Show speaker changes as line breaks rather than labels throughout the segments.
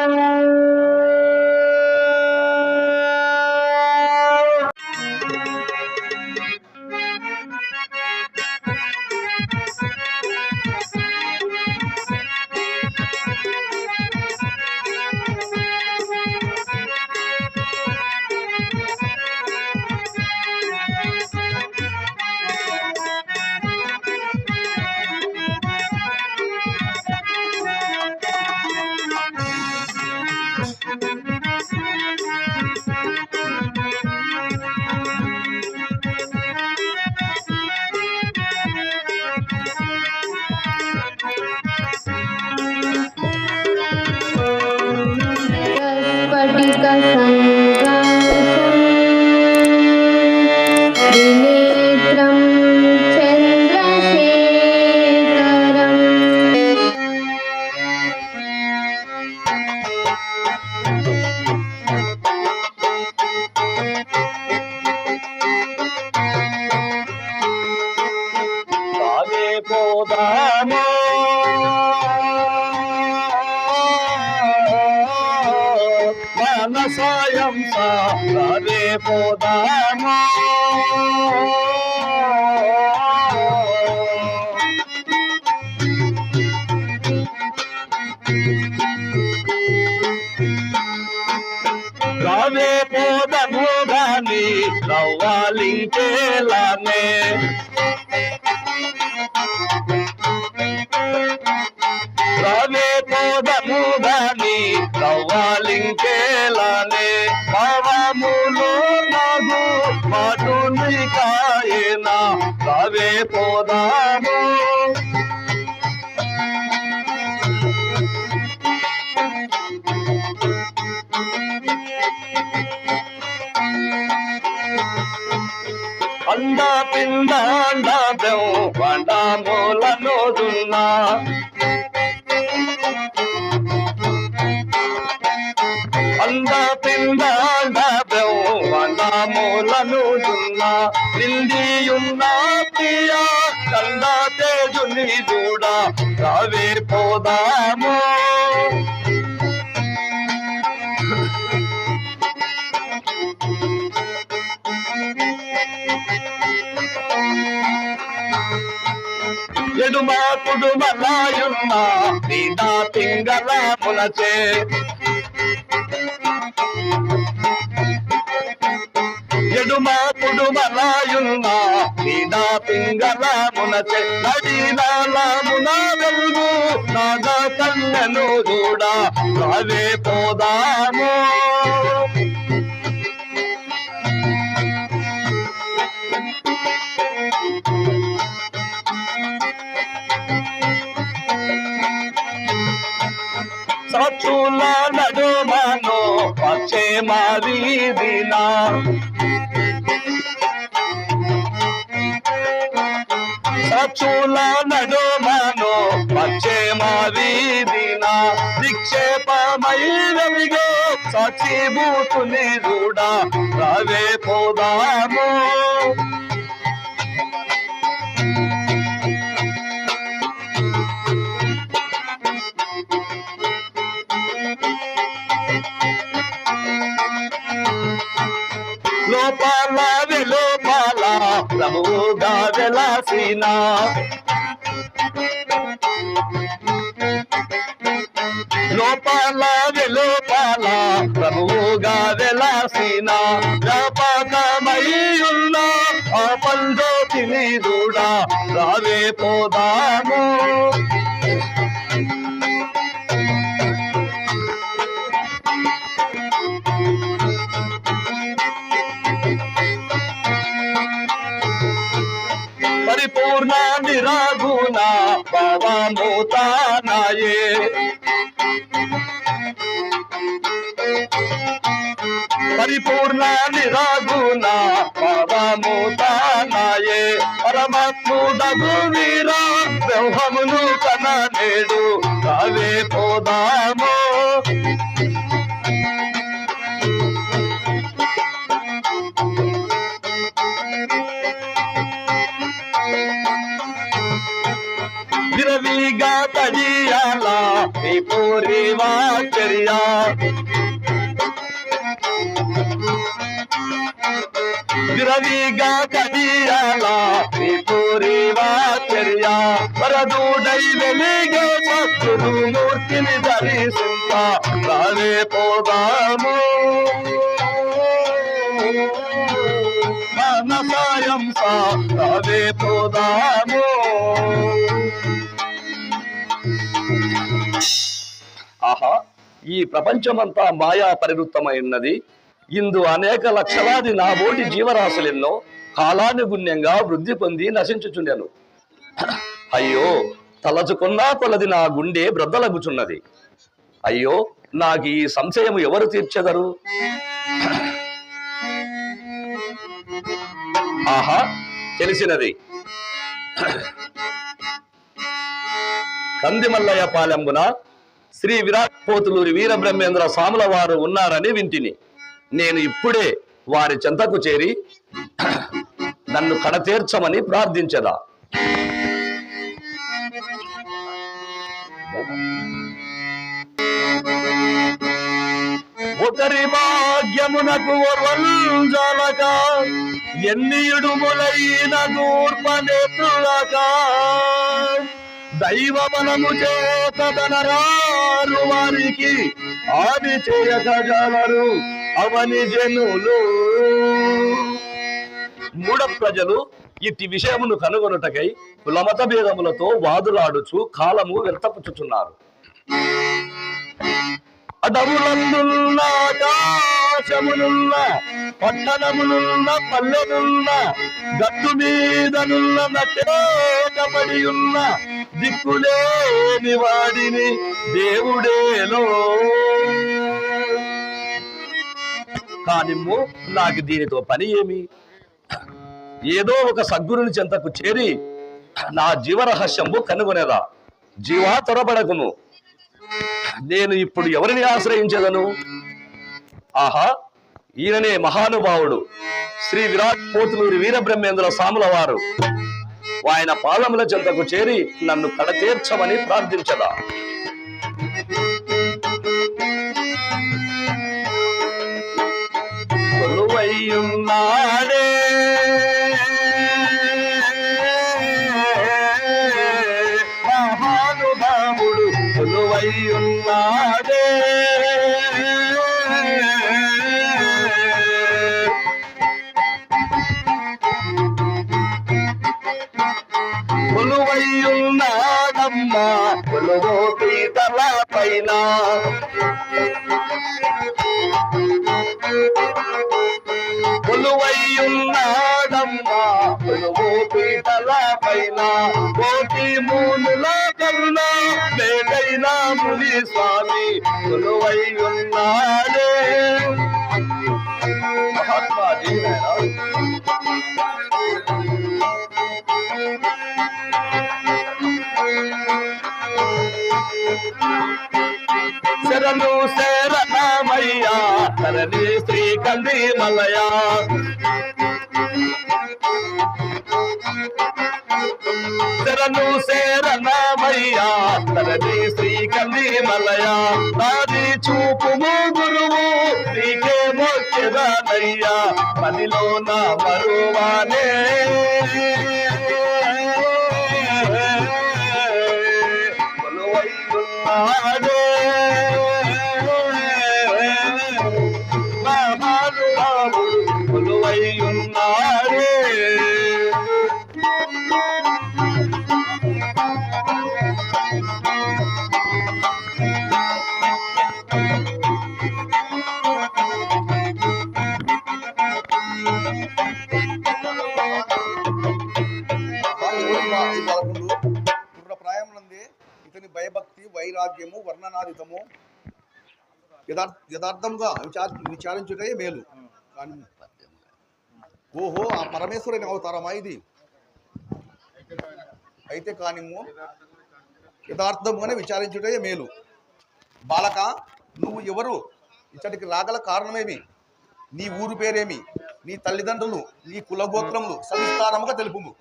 Thank you. రావే పోదము గాని రవ్వాలింకేలానే రావే పోదము గాని రవ్వాలింకేలానే రావే పోదాము. ఎడుమ కుడుమలాయున్న పీడా పింగళ మునచే ఎడుమ కుడుమలాయున్న నీడా పింగళ మునచే నడినాలమున వెలుగు నాగ కన్నెను చూడ రావే పోదాము. సచ్చుల నడుమను వచ్చే మారీదిన నడుమను వచ్చే మారీదిన నిక్షేపమైనవిగో సచిభూతుని చూడా రావే పోదాము. లోపాల వెలో ప్రభువుగా వెలాసిన లోపాల వెలోపాల ప్రభువుగా వెలాసిన వ్యాపకమై ఉన్న ఆ పంజోతిని చూడా రావే పోదాము. పరిపూర్ణ నిరాగుణ భవముతానాయే పరిపూర్ణ నిరాగుణ భవముతానాయే పరమాత్ముడగు వీరా బ్రహ్మమును కన నేడు కావే పోదామో. విరవిగా తడియాల త్రిపురి వాచర్య. విరవిగా కడియాల త్రిపురి వాచర్య. వరదూడై వెలిగే సత్తురు మూర్తిని దర్శింప రావే పోదాము. మన సాయం సా రావే పోదాము. ఈ ప్రపంచమంతా మాయా పరివృత్తమైనది ఇందు అనేక లక్షలాది నా బోటి జీవరాశులెన్నో కాలానుగుణ్యంగా వృద్ధి పొంది నశించుచుండెను. అయ్యో తలచుకున్నా కొలది నా గుండె బ్రద్దలగుచున్నది. అయ్యో నాకు ఈ సంశయం ఎవరు తీర్చెదరు? ఆహా తెలిసినది. కందిమల్లయ్య పాలెంబున శ్రీ విరాట్ పోతులూరి వీరబ్రహ్మేంద్ర స్వాముల వారు ఉన్నారని వింటిని. నేను ఇప్పుడే వారి చెంతకు చేరి నన్ను కడతీర్చమని ప్రార్థించదా. ఒకరి భాగ్యమునకు వర్వల్జలక ఎన్ని ఇడుములైన దూర్పనెత్తులక దైవమనము చేతనరారు వారికి ఆది చేయగలరు అవని జనులు. మూఢ ప్రజలు ఇట్టి విషయమును కనుగొనుటకై కులమత భేదములతో వాదులాడుచు కాలము వ్యర్థపుచుచున్నారు అడవులందున్న ఆకాశమునున్న పట్టణమునున్న పల్లెనున్న గట్టు మీదనున్న నటేటబడి ఉన్న దిక్కులేని వాడిని దేవుడేలో కానిమ్ము నాకు దీనితో పని ఏమి? ఏదో ఒక సద్గురుని చెంతకు చేరి నా జీవరహస్యము కనుగొనేదా? జీవా తొరబడకును నేను ఇప్పుడు ఎవరిని ఆశ్రయించదను ఆహా ఈయననే మహానుభావుడు శ్రీ విరాట్ పోతులూరి వీరబ్రహ్మేంద్ర స్వాముల వారు ఆయన పాదముల చెంతకు చేరి నన్ను కడతీర్చమని ప్రార్థించదా? కొలువయ్యున్నాడమ్మా కొలువో పీతల పైన. కొలువయ్యున్నాడమ్మా కొలువు పీటల పైన. కోటి మూనుల కన్నా మేలైన ముని స్వామి కొలువయ్యున్నాడే మహాత్మా శరణు శరణమయ్యా శరణి శ్రీ కంది మలయా శరణు శరణమయ్యా శరణి శ్రీ కంది మలయా నాది చూపుము గురువు నీకే మొక్కెదానయ్యా. పనిలో నా మరువానే.
ఇప్పుడు ప్రాయమునందే ఇతని భయభక్తి వైరాగ్యము వర్ణనాదితము యథార్థ యథార్థంగా విచారించుటే మేలు. కానీ ఓహో ఆ పరమేశ్వరుని అవతారమా ఇది? అయితే కానిమ్ము యథార్థముగానే విచారించుటే మేలు. బాలక నువ్వు ఎవరు? ఇచ్చటికి రాగల కారణమేమి? నీ ఊరు పేరేమి? నీ తల్లిదండ్రులు నీ కులగోత్రములు సవిస్తారముగా తెలుపుము.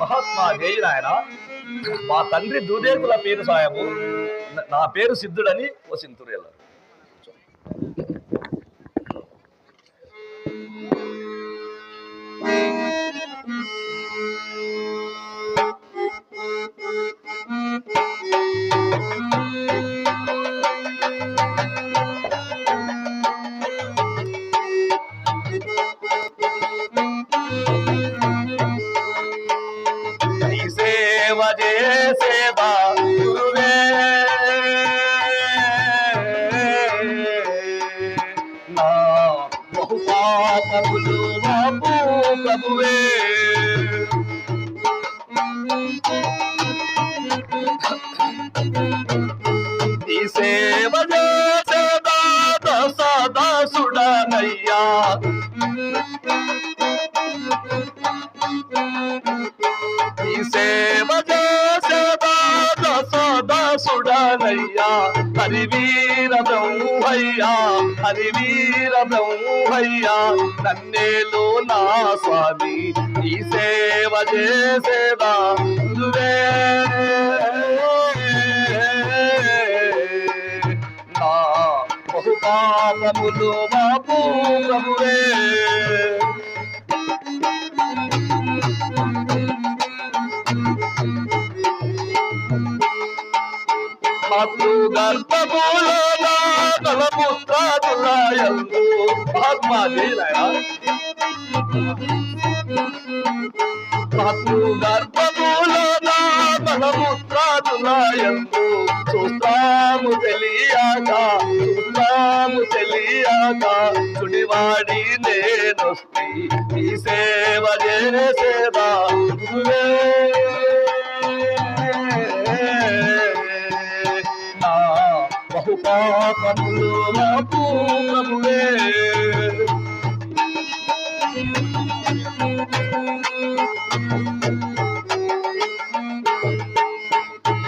మహాత్మా జై నాయన మా తండ్రి దూదేకుల పేరు సాయము నా పేరు సిద్ధుడని ఓ సింతురు నీ సేవ చేసేదా దాసుడనయ్యా హరివీర బ్రహ్మయ్యా హరివీర బ్రహ్మయ్యా నన్నేలో నా స్వామి నీ సేవ చేసేదా గురువే నా బహుపాపములు బాపు ప్రభువే మాతృ చుడివాడి నేను ఈ సేవ చేసేదా? నా బహుపాపములు మాకు ప్రభువే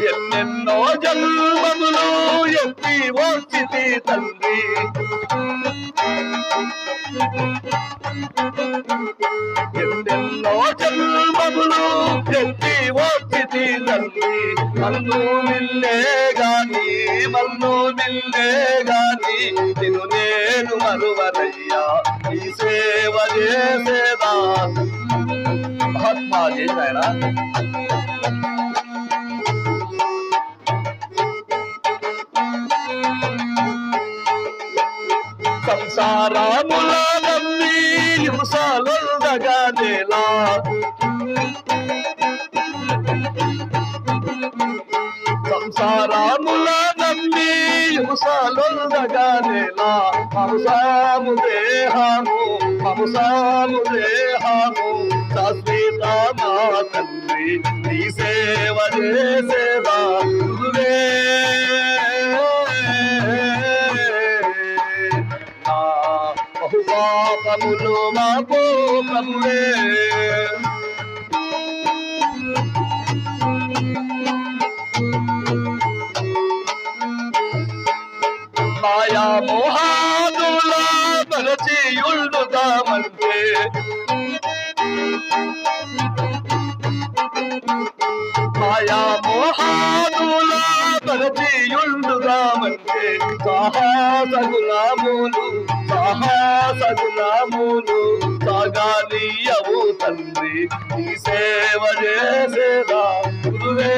ఎన్నెన్నో జన్మములు ఎత్తి వచ్చితి తండ్రి. ఎన్నెన్నో జన్మములు ఎత్తి వచ్చితి తండ్రి మన్ను నిన్నే గాని మన్ను నిన్నే గాని నిన్ను నేను మరువనయ్యా. ఈ సేవ చేసేదా? మహాత్మా చేశాయనా సంసారముల నమ్మి హింసలుండగా నేలా సంసారముల నమ్మి హింసలుండగా నేలా హంసాము దేహము హంసాము దేహము శాశ్వత మా తండ్రి నీ సేవ చేసేదా బహుపాపములు మా ప్రభువే మాయా మోహాదుల మరచియుళ్ళుదామంటే మాయా మోహాదుల మరచియుళ్ళుదామంటే సాహసగులాములు సాహసగులాములు సాగాలియవు తండ్రి. ఈ సేవ చేసేదా గురువే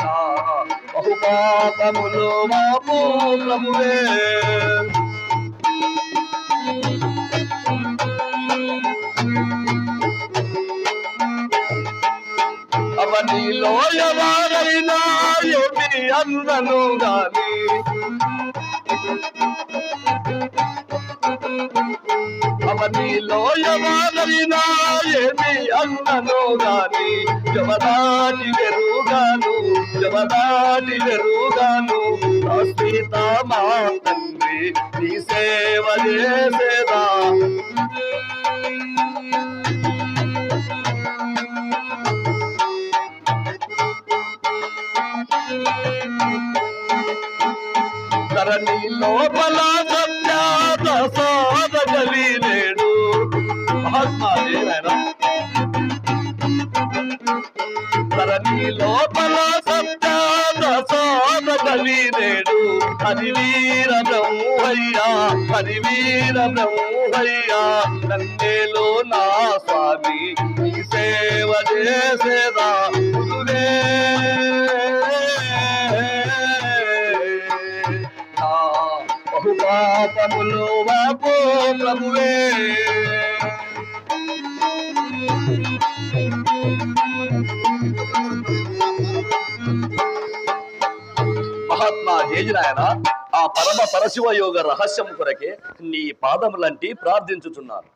నా బహుపాపములు మాపు ప్రభువే అవనిలో ఎవరైనా ఏమి అందను గాని అవనిలో ఎవరైనా ఏమి అందను గాని జవదాటి వెరుగాను జవదాటి వెరుగాను అస్మిత మా తండ్రి? నీ సేవ చేసేదా? ధరణి లోపల సత్యాత సాధగలి నేడు ధరణి లోపల సత్యాత సాధగలి నేడు హరివీర బ్రహ్మయ్యా హరివీర బ్రహ్మయ్యా పాపములు వాపో ప్రభువే. మహాత్మా జేజినాయన ఆ పరమ పరశివ యోగ రహస్యం కొరకే నీ పాదములంటి ప్రార్థించుచున్నాను.